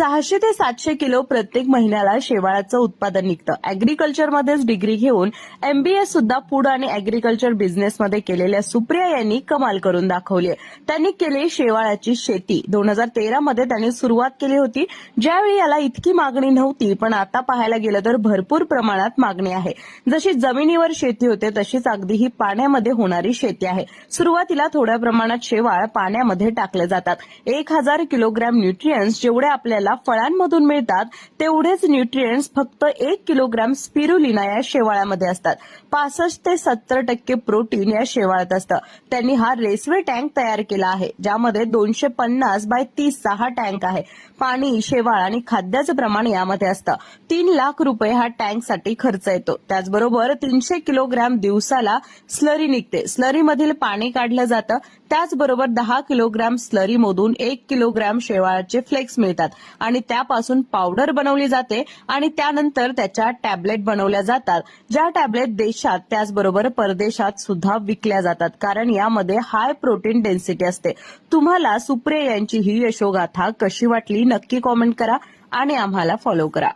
सहाशे ते सातशे किलो प्रत्येक महिन्याला शेवाळाचं उत्पादन निघतं. अॅग्रिकल्चरमध्येच डिग्री घेऊन एमबीए सुद्धा फूड आणि अॅग्रिकल्चर बिझनेसमध्ये केलेल्या सुप्रिया यांनी कमाल करून दाखवली आहे त्यांनी केली शेवाळाची शेती. दोन हजार तेरा मध्ये त्यांनी सुरुवात केली होती. ज्यावेळी याला इतकी मागणी नव्हती पण आता पाहायला गेलं तर भरपूर प्रमाणात मागणी आहे. जशी जमिनीवर शेती होते तशीच अगदी ही पाण्यामध्ये होणारी शेती आहे. सुरुवातीला थोड्या प्रमाणात शेवाळ पाण्यामध्ये टाकले जातात. एक हजार किलोग्रॅम न्यूट्रियन्स जेवढे आपल्याला फळांमधून मिळतात तेवढेच न्यूट्रियन्स फक्त एक किलोग्राम स्पिरुलिना या शेवाळामध्ये असतात. पासष्ट ते सत्तर टक्के प्रोटीन या शेवाळात असतं. त्यांनी हा रेसवे टँक तयार केला आहे ज्यामध्ये दोनशे पन्नास बाय तीसचा हा टँक आहे. पाणी शेवाळ आणि खाद्याचं प्रमाण यामध्ये असतं. तीन लाख रुपये हा टँकसाठी खर्च येतो. त्याचबरोबर तीनशे किलोग्रॅम दिवसाला स्लरी निघते. स्लरीमधील पाणी काढलं जातं. त्याचबरोबर दहा किलोग्रॅम स्लरीमधून एक किलोग्रॅम शेवाळाचे फ्लेक्स मिळतात. आणि त्यापासून पावडर बनवली जाते आणि त्यानंतर त्याच्या टॅबलेट बनवल्या जातात. ज्या टॅबलेट देशात त्याचबरोबर परदेशात सुद्धा विकल्या जातात. कारण यामध्ये हाय प्रोटीन डेन्सिटी असते. तुम्हाला सुप्रिया यांची ही यशोगाथा कशी वाटली नक्की कॉमेंट करा आणि आम्हाला फॉलो करा.